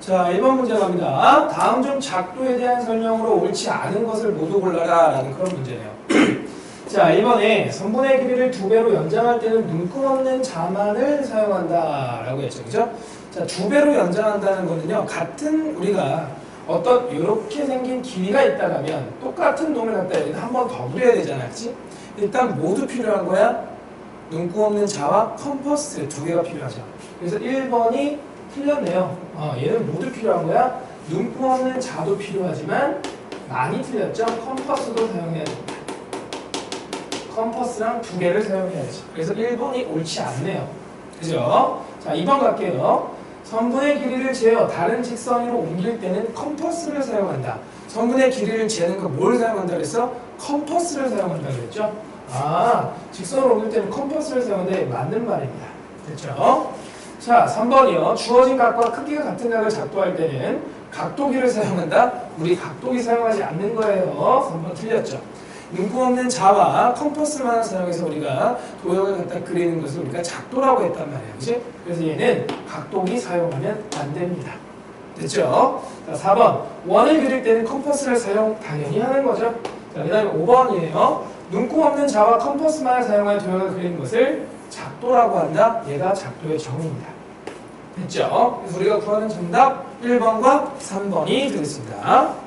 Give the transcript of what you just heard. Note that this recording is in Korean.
자, 1번 문제 갑니다. 다음 중 작도에 대한 설명으로 옳지 않은 것을 모두 골라라 라는 그런 문제네요. 자, 1번에 선분의 길이를 두 배로 연장할 때는 눈금 없는 자만을 사용한다 라고 했죠. 그죠? 자, 두 배로 연장한다는 거는요, 같은 우리가 어떤 이렇게 생긴 길이가 있다면 똑같은 놈을 갖다 여기다 한번 더 그려야 되잖아. 그치? 일단 모두 필요한 거야. 눈금 없는 자와 컴퍼스 두 개가 필요하죠. 그래서 1번이 틀렸네요. 어, 얘는 모두 필요한 거야. 없는 자도 필요하지만 많이 틀렸죠. 컴퍼스도 사용해야 됩니다. 컴퍼스랑 두 개를 사용해야지. 그래서 1번이 옳지 않네요. 그죠? 자, 2번 갈게요. 선분의 길이를 재어 다른 직선으로 옮길 때는 컴퍼스를 사용한다. 선분의 길이를 재는 거 뭘 사용한다 그랬어? 컴퍼스를 사용한다 그랬죠? 아, 직선으로 옮길 때는 컴퍼스를 사용하는데 맞는 말입니다. 됐죠? 자, 3번이요. 주어진 각과 크기가 같은 각을 작도할 때는 각도기를 사용한다. 우리 각도기 사용하지 않는 거예요. 3번 틀렸죠. 눈금 없는 자와 컴퍼스만 사용해서 우리가 도형을 갖다 그리는 것을 우리가 작도라고 했단 말이에요. 그지? 그래서 얘는 각도기 사용하면 안 됩니다. 됐죠? 자, 4번. 원을 그릴 때는 컴퍼스를 사용 당연히 하는 거죠. 자, 그 다음에 5번이에요. 눈금 없는 자와 컴퍼스만 사용하여 도형을 그리는 것을 작도라고 한다. 얘가 작도의 정의입니다. 됐죠? 그래서 우리가 구하는 정답 1번과 3번이 되겠습니다.